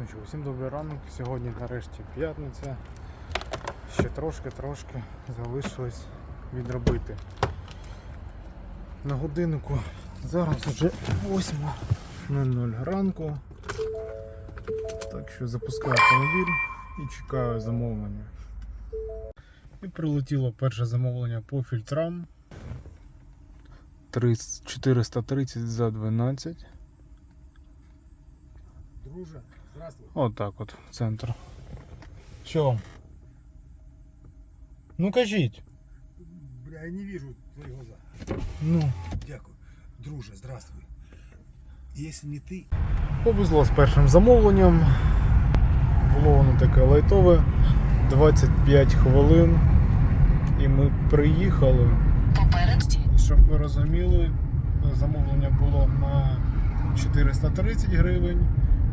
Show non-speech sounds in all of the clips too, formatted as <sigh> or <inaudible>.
Ну що, всім добрий ранок. Сьогодні нарешті п'ятниця. Ще трошки-трошки залишилось відробити. На годиннику зараз вже 8.00 ранку. Так що запускаю автомобіль і чекаю замовлення. І прилетіло перше замовлення по фільтрам. 430 за 12. Друже, здравствуй. Отак от в центр. Що вам? Ну кажіть. Бля, я не вижу твои глаза. Ну. Дякую. Друже, здравствуй. Если не ты, Повезло з першим замовленням. Було воно таке лайтове. 25 хвилин. І ми приїхали. Попередці Щоб ви розуміли, замовлення було на 430 гривень,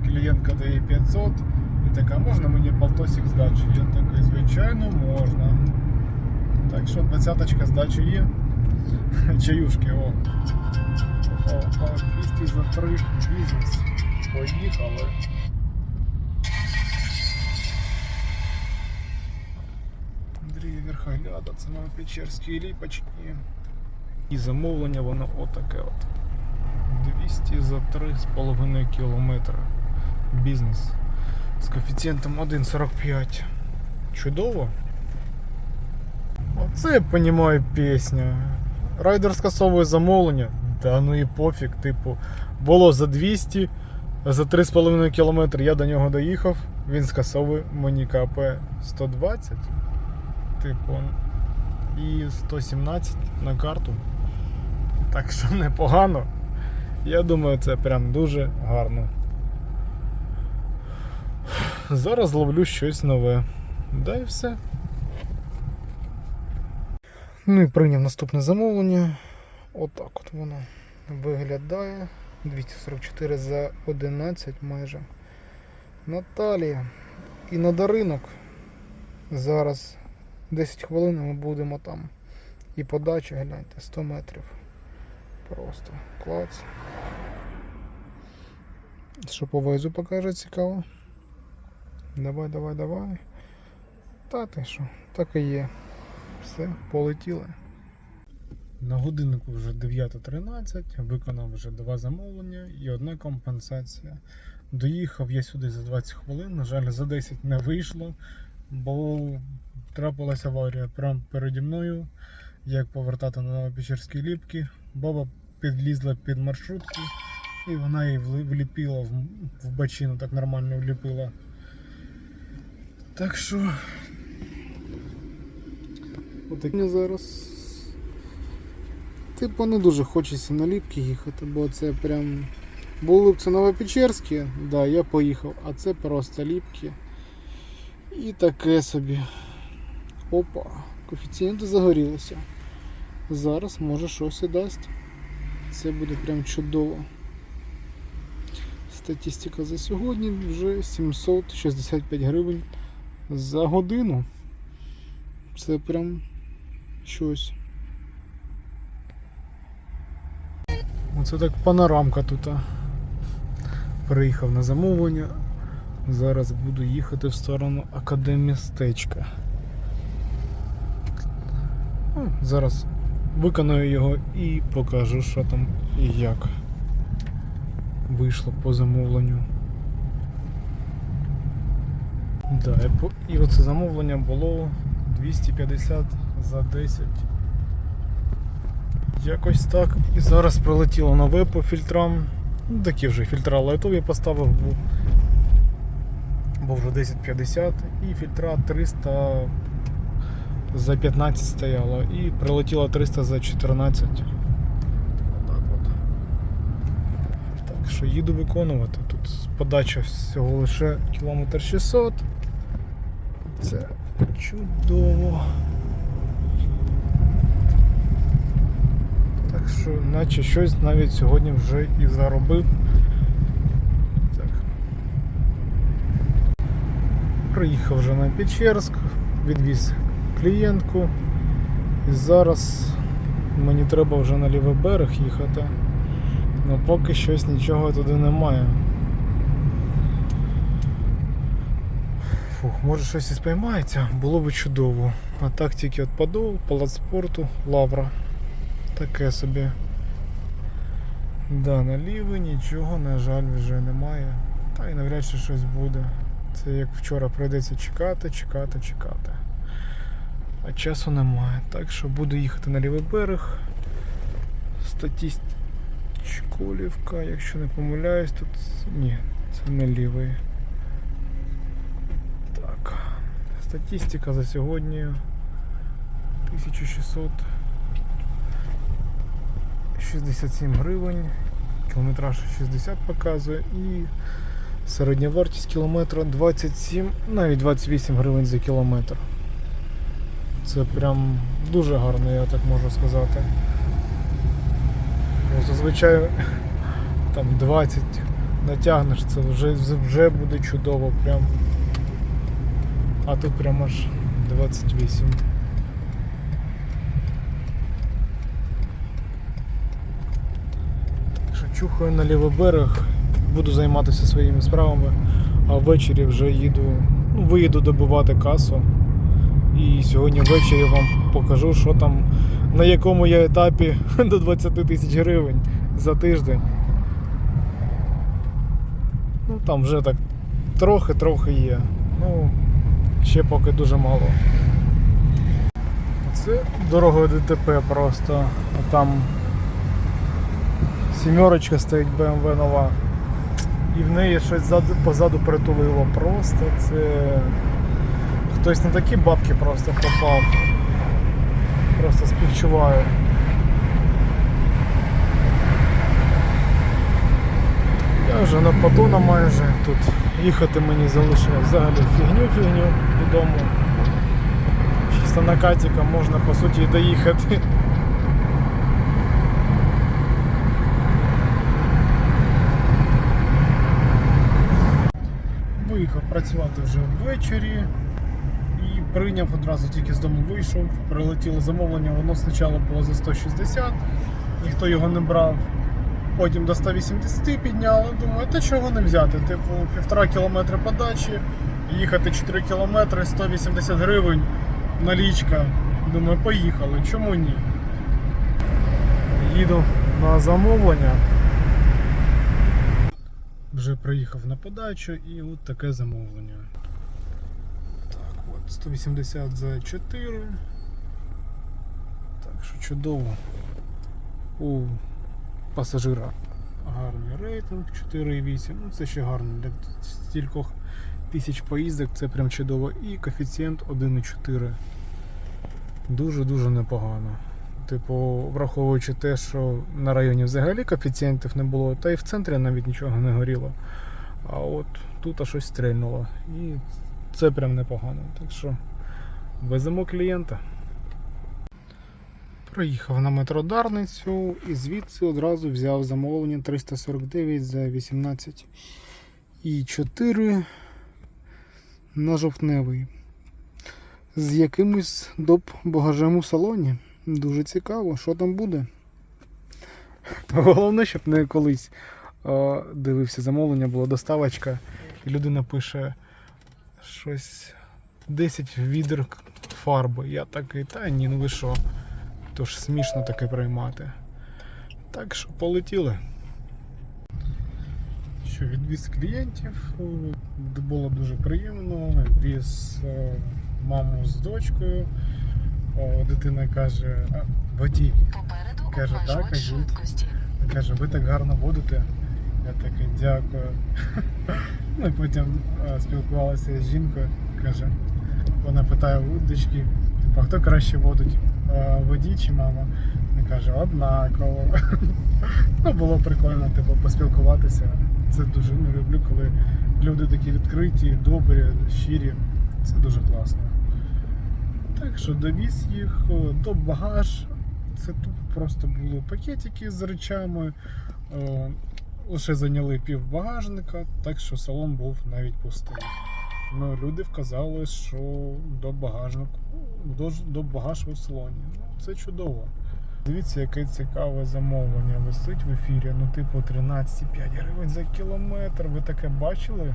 клієнтка дає 500 і така, можна мені полтосик здачі? Я такий, звичайно, можна. Так що двадцяточка здачі є. <laughs> Чаюшки, о. О, о, 200 за 3 бізнес. Поїхали. Андрій Верхогляда, це на Печерській ліпочки. І замовлення воно отаке от. 200 за 3,5 кілометри. Бізнес. З коефіцієнтом 1,45. Чудово. Оце я понімаю пісня. Райдер скасовує замовлення. Да ну і пофіг, типу, було за 200, за 3,5 км я до нього доїхав, він скасовує мені КП 120. Типу, і 117 на карту. Так що непогано. Я думаю, це прям дуже гарно. Зараз ловлю щось нове. Да і все. Ну і прийняв наступне замовлення. Отак от воно виглядає. 244 за 11 майже. Наталія. І на даринок. Зараз 10 хвилин ми будемо там. І подача, гляньте, 100 метрів. Просто клац. Що по везу покаже цікаво. Давай, давай, давай. Та ти що, так і є. Все, полетіли. На годиннику вже 9.13, виконав вже два замовлення і одна компенсація. Доїхав я сюди за 20 хвилин, на жаль, за 10 не вийшло, бо трапилася аварія прямо переді мною. Як повертати на Новопечерські ліпки. Баба підлізла під маршрутку і вона її вліпила в, бочину, так нормально вліпила. Так що. Отак зараз. Типу не дуже хочеться на ліпки їхати, бо це прям. Були б це Новопечерські, да, я поїхав, а це просто ліпки. І таке собі. Опа, коефіцієнти загорілися. Зараз може щось і дасть. Це буде прям чудово. Статистика за сьогодні вже 765 гривень за годину. Це прям щось. Оце так панорамка тут. Приїхав на замовлення. Зараз буду їхати в сторону Академістечка. Ну, Зараз виконую його і покажу, що там і як вийшло по замовленню. Да, і оце замовлення було 250 за 10. Якось так. І зараз прилетіло нове по фільтрам. Ну, такі вже фільтра лайтові поставив, бо, бо вже 1050 і фільтра 300 за 15 стояло і прилетіло 300 за 14. Отак от. Так що їду виконувати. Тут подача всього лише кілометр 600. Це чудово. Так що, наче щось навіть сьогодні вже і заробив. Так. Приїхав вже на Печерськ, відвіз клієнтку. І зараз мені треба вже на лівий берег їхати. Ну поки щось нічого туди немає. Фух, може щось і спіймається, було б чудово. А так тільки от подол, палац спорту, лавра. Таке собі. Да, наліви нічого, на жаль, вже немає. Та й навряд чи щось буде. Це як вчора прийдеться чекати, чекати, чекати. А часу немає. Так що буду їхати на лівий берег. Статіст Чколівка, якщо не помиляюсь, тут. Ні, це не лівий. Так. Статистика за сьогодні 1667 гривень. Кілометраж 60 показує і середня вартість кілометра 27, навіть 28 гривень за кілометр. Це прям дуже гарно, я так можу сказати. Зазвичай там 20 натягнеш, це вже, вже буде чудово прям. А тут прям аж 28. Так що чухаю на лівий берег, буду займатися своїми справами, а ввечері вже їду, ну, виїду добивати касу. І сьогодні ввечері вам покажу, що там, на якому я етапі <laughs> до 20 тисяч гривень за тиждень. Ну там вже так трохи-трохи є. Ну, ще поки дуже мало. Це дорогою ДТП просто. Там сімерочка стоїть BMW нова. І в неї щось позаду притулило. Просто це. Хтось на такі бабки просто попав. Просто співчуваю. Я вже на Патона майже тут їхати мені залишилось взагалі фігню-фігню додому. Чисто на катіка можна по суті доїхати. Виїхав працювати вже ввечері і прийняв одразу тільки з дому вийшов, прилетіло замовлення, воно спочатку було за 160, ніхто його не брав. Потім до 180 підняли, думаю, та чого не взяти? Типу, півтора кілометри подачі, їхати 4 кілометри, 180 гривень, налічка. Думаю, поїхали, чому ні? Їду на замовлення. Вже приїхав на подачу і от таке замовлення. Так, от 180 за 4. Так що чудово. У пасажира гарний рейтинг 4,8. Ну це ще гарно для стількох тисяч поїздок, це прям чудово. І коефіцієнт 1,4. Дуже-дуже непогано. Типу, враховуючи те, що на районі взагалі коефіцієнтів не було, та і в центрі навіть нічого не горіло. А от тут аж щось стрельнуло. І це прям непогано. Так що веземо клієнта. Приїхав на метро Дарницю і звідси одразу взяв замовлення 349 за 18 і 4 на жовтневий. З якимось доп багажем у салоні. Дуже цікаво, що там буде. Головне, щоб не колись е, дивився замовлення, була доставочка, і людина пише щось 10 відер фарби. Я такий, та ні, ну ви що? Тож смішно таке приймати. Так що полетіли. Що відвіз клієнтів е, було дуже приємно. Віз е, маму з дочкою. Дитина каже, водій. Каже, так, кажіть. Каже, ви так гарно водите. Я такий дякую. <laughs> Ну і потім е, спілкувалася з жінкою. Каже, вона питає у дочки, а хто краще водить? е, Водій чи мама? Вона каже, однаково. <laughs> Ну, було прикольно, типу, поспілкуватися. Це дуже не люблю, коли люди такі відкриті, добрі, щирі. Це дуже класно. Так що довіз їх до багаж. Це тут просто були пакетики з речами. О, Лише зайняли пів багажника, так що салон був навіть пустий. Ну, люди вказали, що до багажнику, до, до багаж у салоні. Ну, це чудово. Дивіться, яке цікаве замовлення висить в ефірі. Ну, типу, 13,5 гривень за кілометр. Ви таке бачили?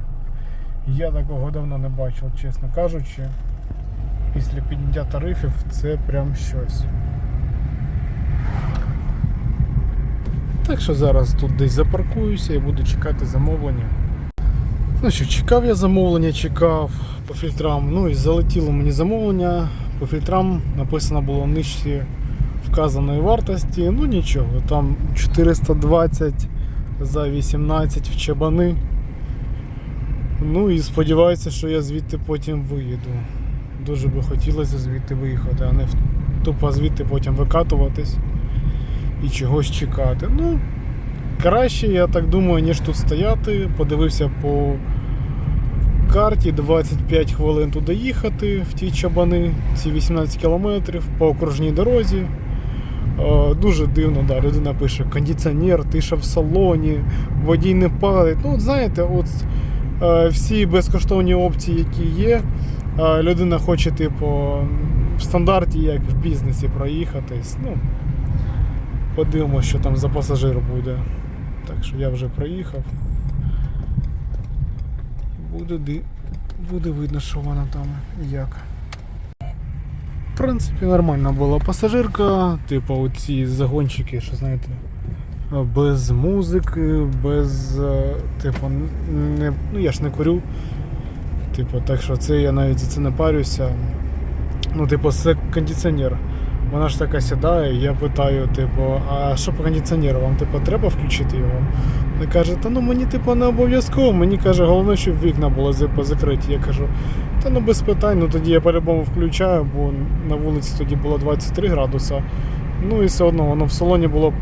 Я такого давно не бачив, чесно кажучи. Після підняття тарифів це прям щось. Так що зараз тут десь запаркуюся і буду чекати замовлення. Ну що, чекав я замовлення, чекав по фільтрам. Ну і залетіло мені замовлення. По фільтрам написано було нижче вказаної вартості. Ну нічого, там 420 за 18 в чабани. Ну і сподіваюся, що я звідти потім виїду. Дуже би хотілося звідти виїхати, а не тупо звідти потім викатуватись і чогось чекати. Ну, краще, я так думаю, ніж тут стояти. Подивився по карті 25 хвилин туди їхати в ті чабани, ці 18 кілометрів по окружній дорозі. Е, Дуже дивно, да, людина пише кондиціонер, тиша в салоні, водій не палить. Ну, знаєте, от е, всі безкоштовні опції, які є, е, людина хоче, типу, в стандарті, як в бізнесі, проїхатись. Ну, подивимося, що там за пасажир буде. Так що я вже проїхав. Буде, буде видно, що вона там як. Принципі, нормальна була пасажирка, типу оці загончики, що знаєте, без музики, без. е, Типу, не, ну я ж не курю. Типу, так що це я навіть за це не парюся. Ну, типу, це кондиціонер. Вона ж така сідає, я питаю, типу, а що по кондиціонеру? Вам типу, треба включити його? Вона каже, та ну мені типу не обов'язково, мені каже, головне, щоб вікна були за- закриті. Я кажу, та ну без питань, ну тоді я по-любому включаю, бо на вулиці тоді було 23 градуса. Ну і все одно воно в салоні було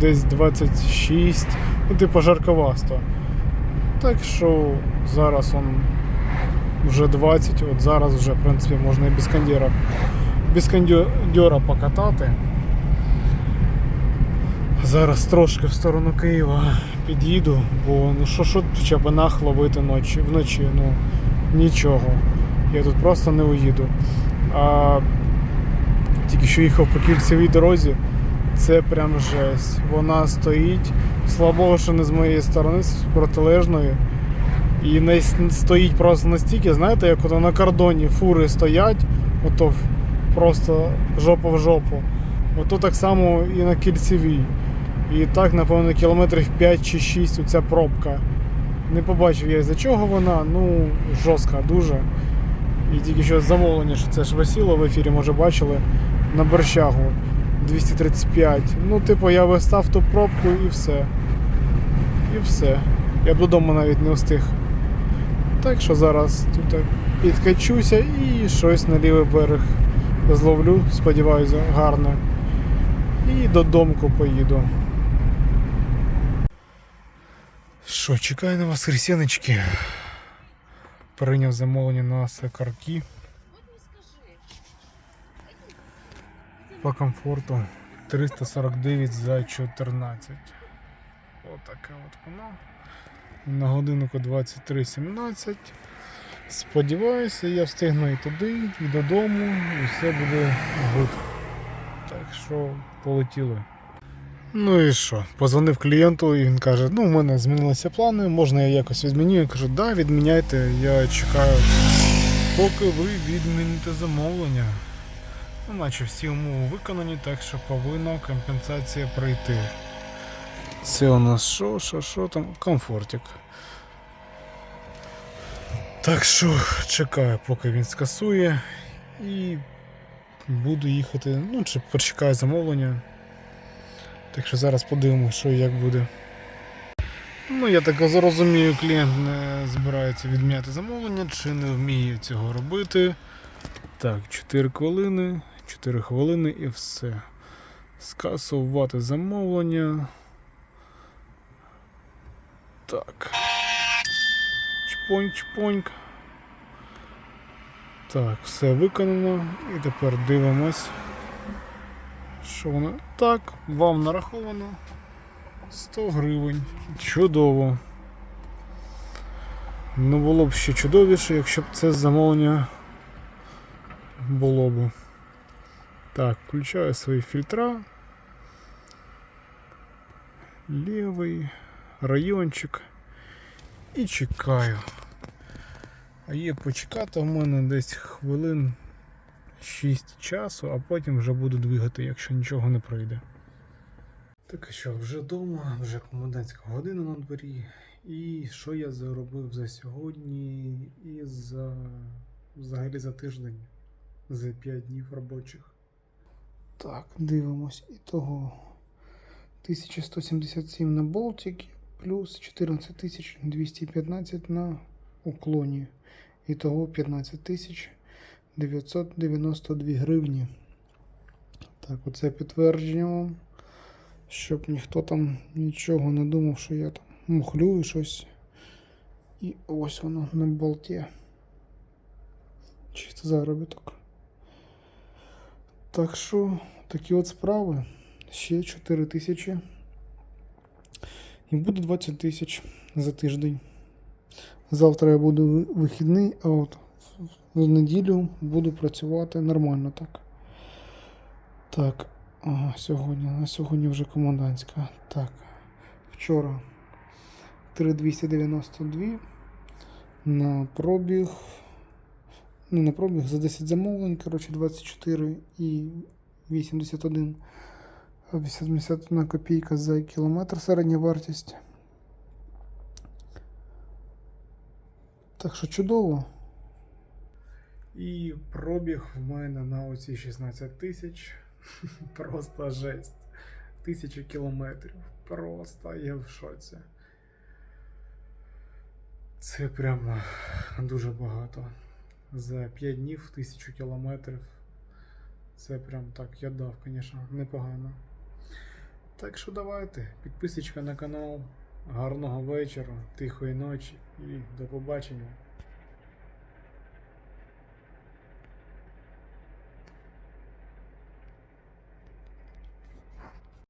десь 26, ну типу жарковасто. Так що зараз он вже 20, от зараз вже в принципі можна і без кондера, без кондьора покатати. Зараз трошки в сторону Києва під'їду, бо ну що що в чабанах ловити ночі, вночі, ну нічого. Я тут просто не уїду. А тільки що їхав по кільцевій дорозі, це прям жесть. Вона стоїть, слабого, що не з моєї сторони, з протилежної. І не стоїть просто настільки, знаєте, як ото на кордоні фури стоять, ото просто жопа в жопу. Ото так само і на кільцевій. І так, напевно, кілометрів 5 чи 6 оця пробка. Не побачив я, за чого вона, ну, жорстка дуже. І тільки що замовлення, що це ж весіло в ефірі, може бачили, на борщагу 235. Ну, типу, я вистав ту пробку і все. І все. Я б додому навіть не встиг. Так що зараз тут підкачуся і щось на лівий берег зловлю, сподіваюся, гарно. І додомку поїду. Що, чекаю на вас, воскресеночки. Прийняв замовлення на сакарки. По комфорту 349 за 14. Отаке от воно. На годиннику 23.17. Сподіваюся, я встигну і туди, і додому, і все буде гуд. Так що полетіли. Ну і що? Позвонив клієнту і він каже: ну, у мене змінилися плани, можна я якось відміню. Я кажу, да, відміняйте, я чекаю, поки ви відміните замовлення. Ну, наче всі умови виконані, так що повинна компенсація пройти. Це у нас що, що, що там? Комфортик. Так що чекаю, поки він скасує, і буду їхати, ну, чи почекаю замовлення. Так що зараз подивимося, що і як буде. Ну, я так зрозумію, клієнт не збирається відміняти замовлення, чи не вміє цього робити. Так, 4 хвилини, 4 хвилини і все. Скасувати замовлення. Так. Чпоньк, чпоньк. Так, все виконано. І тепер дивимось. Що воно? Так, вам нараховано 100 гривень. Чудово. Ну було б ще чудовіше, якщо б це замовлення було б. Так, включаю свої фільтра. Лівий райончик. І чекаю. А є почекати в мене десь хвилин 6 часу, а потім вже буду двигати, якщо нічого не пройде. Так а що, вже вдома, вже комендантська година на дворі. І що я заробив за сьогодні і за взагалі за тиждень, за 5 днів робочих. Так, дивимось. І того 1177 на Болтики, плюс 14215 на уклоні. Ітого 15992 гривні. Так, оце підтвердження. Щоб ніхто там нічого не думав, що я там мухлюю щось. І ось воно на болті. Чисто заробіток. Так що такі от справи. Ще 4 тисячі. І буде 20 тисяч за тиждень. Завтра я буду вихідний, а от в неділю буду працювати нормально так. Так, ага, сьогодні. На сьогодні вже комендантська. Так. Вчора 3292 на пробіг. Ну, на пробіг за 10 замовлень, коротше, 24 і 81. 81 копійка за кілометр середня вартість. Так що чудово. І пробіг в мене на оці 16 тисяч. <laughs> Просто жесть. Тисяча кілометрів. Просто я в шоці. Це прямо дуже багато. За 5 днів тисячу кілометрів. Це прям так, я дав, звісно, непогано. Так що давайте, підписочка на канал. Гарного вечора, тихої ночі і до побачення.